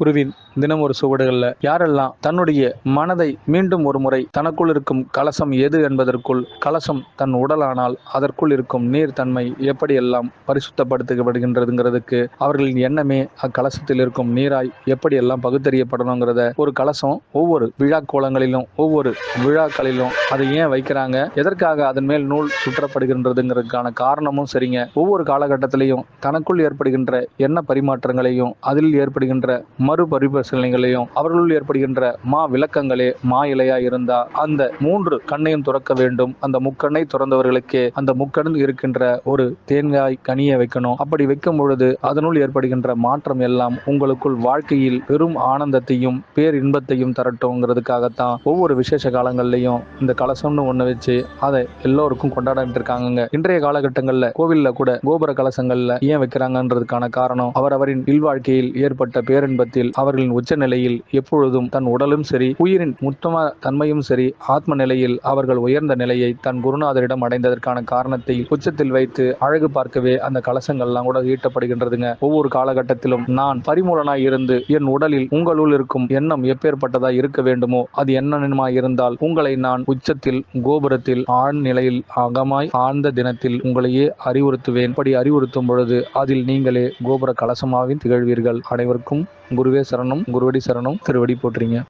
குருவின் தினம் ஒரு சுவடுகள்ல. யாரெல்லாம் தன்னுடைய மனதை மீண்டும் ஒரு முறை தனக்குள் இருக்கும் கலசம் எது என்பதற்குள் கலசம் தன் உடலானால் அதற்குள் இருக்கும் நீர் தன்மை எப்படியெல்லாம் பரிசுத்தப்படுத்தப்படுகின்றதுங்கிறதுக்கு அவர்களின் எண்ணமே அக்கலசத்தில் இருக்கும் நீராய் எப்படியெல்லாம் பகுத்தறியப்படணுங்கிறத ஒரு கலசம் ஒவ்வொரு விழா கோலங்களிலும் ஒவ்வொரு விழாக்களிலும் அதை ஏன் வைக்கிறாங்க? எதற்காக அதன் மேல் நூல் சுற்றப்படுகின்றதுங்கிறதுக்கான காரணமும் சரிங்க. ஒவ்வொரு காலகட்டத்திலையும் தனக்குள் ஏற்படுகின்ற எண்ண பரிமாற்றங்களையும் அதில் ஏற்படுகின்ற மறுபரிபரிசீலனைகளையும் அவர்களுள் ஏற்படுகின்ற மா விளக்கங்களே மா இலையா இருந்தா அந்த மூன்று கண்ணையும் துறக்க வேண்டும். அந்த முக்கண்ணை துறந்தவர்களுக்கே அந்த முக்கண் இருக்கின்ற ஒரு தேங்காய் கனியை வைக்கணும். அப்படி வைக்கும் பொழுது அதனுள் ஏற்படுகின்ற மாற்றம் எல்லாம் உங்களுக்குள் வாழ்க்கையில் பெரும் ஆனந்தத்தையும் பேர் இன்பத்தையும் தரட்டும்ங்கிறதுக்காகத்தான் ஒவ்வொரு விசேஷ காலங்கள்லையும் இந்த கலசம்னு ஒண்ணு வச்சு அதை எல்லோருக்கும் கொண்டாடிட்டு இருக்காங்க இன்றைய காலகட்டங்கள்ல கோவில்ல கூட கோபுர கலசங்கள்ல ஏன் வைக்கிறாங்கன்றதுக்கான காரணம் அவரவரின் இல்வாழ்க்கையில் ஏற்பட்ட பேரின்பத்தில் அவர்களின் உச்ச நிலையில் எப்பொழுதும் தன் உடலும் சரி உயிரின் முத்தம தன்மையும் சரி ஆத்ம நிலையில் அவர்கள் உயர்ந்த நிலையை தன் குருநாதரிடம் அடைந்ததற்கான காரணத்தை உச்சத்தில் வைத்து அழகு பார்க்கவே அந்த கலசங்கள்லாம் கூட ஈட்டப்படுகின்றதுங்க. ஒவ்வொரு காலகட்டத்திலும் நான் பரிமூலனாய் இருந்து என் உடலில் உங்களுள் இருக்கும் எண்ணம் எப்பேற்பட்டதாய் இருக்க வேண்டுமோ அது என்னென்னமாய் இருந்தால் உங்களை நான் உச்சத்தில் கோபுரத்தில் ஆண் நிலையில் அகமாய் ஆழ்ந்த தினத்தில் உங்களையே அறிவுறுத்துவேன். படி அறிவுறுத்தும் பொழுது அதில் நீங்களே கோபுர கலசமாவின் திகழ்வீர்கள். அனைவருக்கும் குருவே சரணம் குருவடி சரணம் திருவடி போட்டுறீங்க